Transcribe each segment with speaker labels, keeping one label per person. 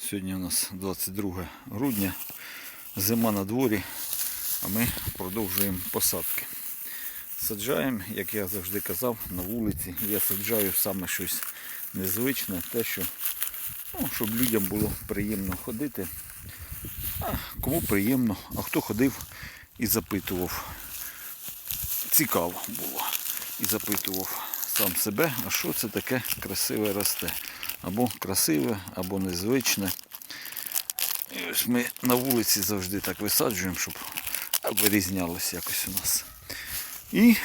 Speaker 1: Сьогодні у нас 22 грудня, зима на дворі, а ми продовжуємо посадки. Саджаємо, як я завжди казав, на вулиці. Я саджаю саме щось незвичне, те, що, ну, щоб людям було приємно ходити. А кому приємно, а хто ходив і запитував. Цікаво було. І запитував сам себе, а що це таке красиве росте. Або красиве, або незвичне. І ось ми на вулиці завжди так висаджуємо, щоб вирізнялося якось у нас. І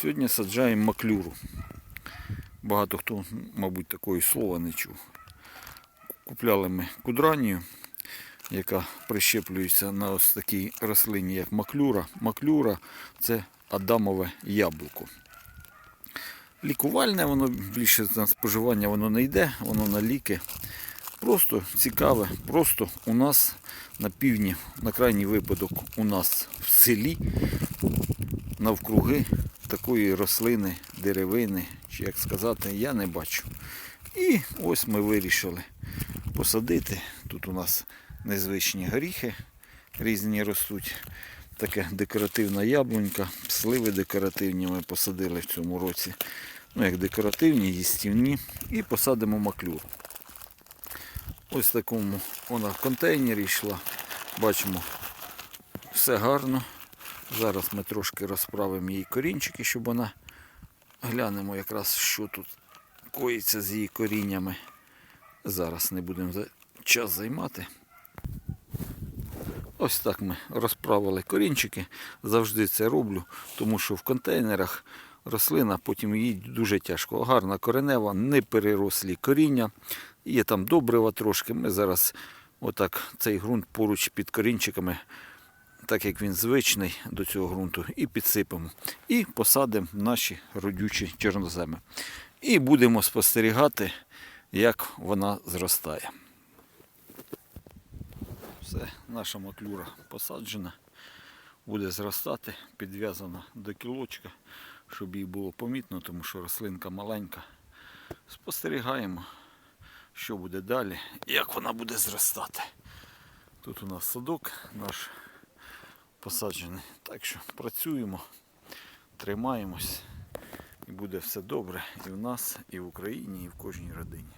Speaker 1: сьогодні саджаємо маклюру. Багато хто, мабуть, такої слова не чув. Купляли ми кудранію, яка прищеплюється на ось такій рослині, як маклюра. Маклюра це адамове яблуко. Лікувальне, воно більше на споживання воно не йде, воно на ліки. Просто цікаве, просто у нас на півдні, на крайній випадок, у нас в селі навкруги такої рослини, деревини, чи як сказати, я не бачу. І ось ми вирішили посадити. Тут у нас незвичні горіхи різні ростуть. Таке декоративна яблунька, сливи декоративні ми посадили в цьому році. Ну, як декоративні, їстівні. І посадимо маклюру. Ось в такому вона в контейнері йшла. Бачимо, все гарно. Зараз ми трошки розправимо її корінчики, щоб вона глянемо якраз, що тут коїться з її коріннями. Зараз не будемо час займати. Ось так ми розправили корінчики. Завжди це роблю, тому що в контейнерах рослина, потім їй дуже тяжко. Гарна коренева, не перерослі коріння. Є там добрива трошки. Ми зараз отак цей ґрунт поруч під корінчиками, так як він звичний до цього ґрунту, і підсипемо. І посадимо наші родючі чорноземи. І будемо спостерігати, як вона зростає. Все, наша маклюра посаджена, буде зростати, підв'язана до кілочка, щоб їй було помітно, тому що рослинка маленька. Спостерігаємо, що буде далі, як вона буде зростати. Тут у нас садок наш посаджений. Так що працюємо, тримаємось і буде все добре і в нас, і в Україні, і в кожній родині.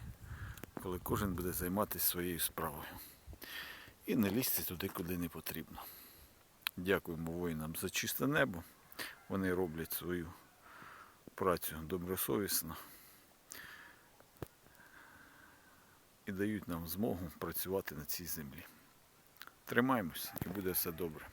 Speaker 1: Коли кожен буде займатися своєю справою і не лізьте туди, куди не потрібно. Дякуємо воїнам за чисте небо. Вони роблять свою працю добросовісно і дають нам змогу працювати на цій землі. Тримаємось і буде все добре.